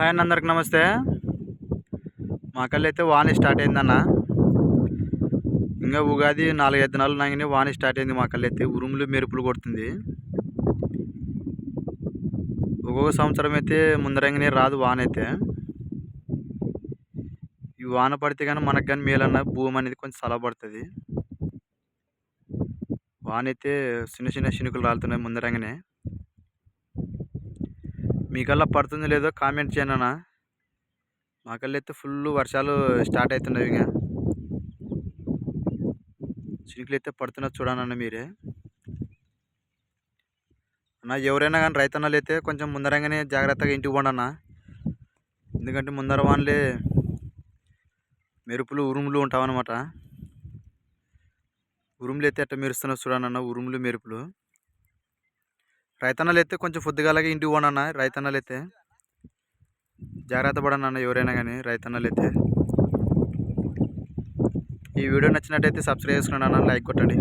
Hi అన్న అందరికి నమస్తే. మా కళ్ళు అయితే వాన స్టార్ట్ అయిందన్న. ఇంకా ఉగాది నాలుగైదు నెలలు నాగిన వాన స్టార్ట్ అయింది మా కళ్ళు అయితే ఉరుములు మెరుపులు కొడుతుంది. ఒక్కొక్క సంవత్సరం అయితే ముందరంగానే రాదు వాన అయితే. ఈ వాన పడితే కానీ మనకు కానీ మేలన్న భూమి అనేది కొంచెం చలబడుతుంది వాన అయితే చిన్న చిన్న చినుకులు రాలుతున్నాయి ముందరంగానే. మీకల్లా పడుతుంది లేదో కామెంట్ చేయండి అన్న. మాకల్లా అయితే ఫుల్ వర్షాలు స్టార్ట్ అవుతున్నాయి ఇంకా చినుకులు అయితే పడుతున్నది చూడండి మీరే. అన్న ఎవరైనా కానీ రైతన్నలు అయితే కొంచెం ముందరంగానే జాగ్రత్తగా ఇంటికి పోండి అన్న. ఎందుకంటే ముందర వానలే మెరుపులు ఉరుములు ఉంటామన్నమాట ఉరుములు అయితే అట్ట మెరుస్తున్నా చూడండి ఉరుములు మెరుపులు. రైతన్నలు అయితే కొంచెం పొద్దుగాలగా ఇంటికి పోండి అన్న రైతన్నలు అయితే జాగ్రత్త పడనన్న అన్న ఎవరైనా కానీ రైతన్నలు అయితే ఈ వీడియో నచ్చినట్టయితే సబ్స్క్రైబ్ చేసుకోండి అన్న లైక్ కొట్టండి.